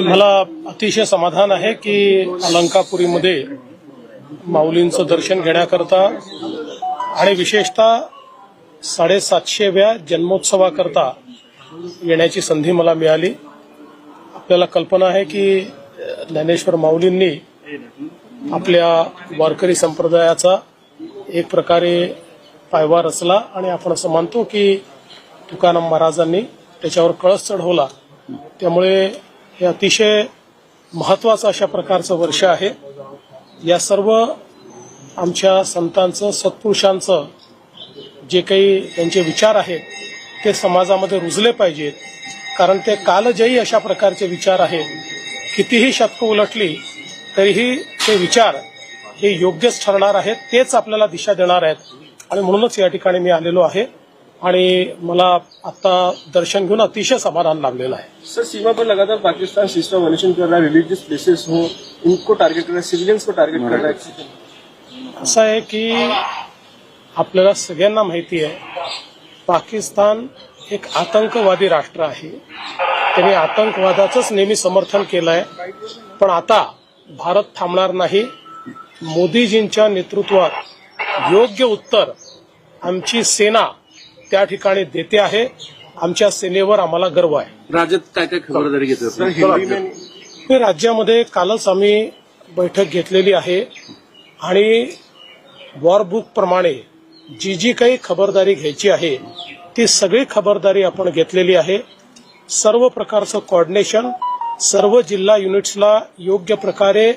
मला अतिशय समाधान आहे की अलंकापुरीमध्ये माऊलींचं दर्शन घेण्याकरता आणि विशेषतः साडेसातशेव्या जन्मोत्सवाकरता येण्याची संधी मला मिळाली. आपल्याला कल्पना आहे की ज्ञानेश्वर माऊलींनी आपल्या वारकरी संप्रदायाचा एक प्रकारे पायवा रचला आणि आपण असं मानतो की तुकाराम महाराजांनी त्याच्यावर कळस चढवला त्यामुळे हे अतिशय महत्वाचं अशा प्रकारचं वर्ष आहे. या सर्व आमच्या संतांचं सत्पुरुषांचं जे काही त्यांचे विचार आहेत ते समाजामध्ये रुजले पाहिजेत. कारण ते कालजयी अशा प्रकारचे विचार आहेत. कितीही शतकं उलटली तरीही ते विचार हे योग्यच ठरणार आहेत तेच आपल्याला दिशा देणार आहेत. आणि म्हणूनच या ठिकाणी मी आलेलो आहे. आणि मला आता दर्शन घेऊन अतिशय समाधान लाभलेलं आहे. सर सीमा पर लगातार पाकिस्तान सिस्टम वॉयलेशन कर रहा है रिलीजियस प्लेसेस हो इनको टारगेट कर रहा है सिविलियंस को टारगेट कर रहा है असं आहे की आपल्याला सगळ्यांना माहिती आहे पाकिस्तान एक आतंकवादी राष्ट्र आहे. त्यांनी आतंकवादाचंच नेहमी समर्थन केलं आहे पण आता भारत थांबणार नाही. मोदीजींच्या नेतृत्वात योग्य उत्तर आमची सेना त्या ठिकाणी देते आहे. आमच्या सेनेवर आम्हाला गर्व आहे. राज्यात काय काय खबरदारी घेतली राज्यामध्ये कालच आम्ही बैठक घेतलेली आहे. आणि वॉरबुक प्रमाणे जी जी काही खबरदारी घ्यायची आहे ती सगळी खबरदारी आपण घेतलेली आहे. सर्व प्रकारचं कोऑर्डिनेशन सर्व जिल्हा युनिट्सला योग्य प्रकारे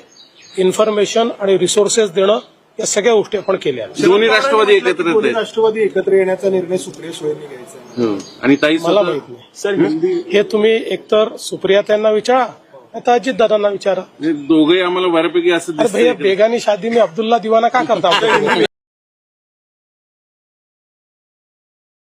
इन्फॉर्मेशन आणि रिसोर्सेस देणं या सगळ्या गोष्टी आपण केल्या आहेत. दोन्ही राष्ट्रवादी एकत्र दोन्ही राष्ट्रवादी एकत्र येण्याचा निर्णय सुप्रिया सुळेंनी घ्यायचा. हो. आणि ताई मला माहीत नाही सर हिंदी हे तुम्ही एकतर सुप्रिया त्यांना विचारा आता अजित दादांना विचारा दोघे आम्हाला बऱ्यापैकी असं भैया बेगानी शादी में अब्दुल्ला दिवाना का करता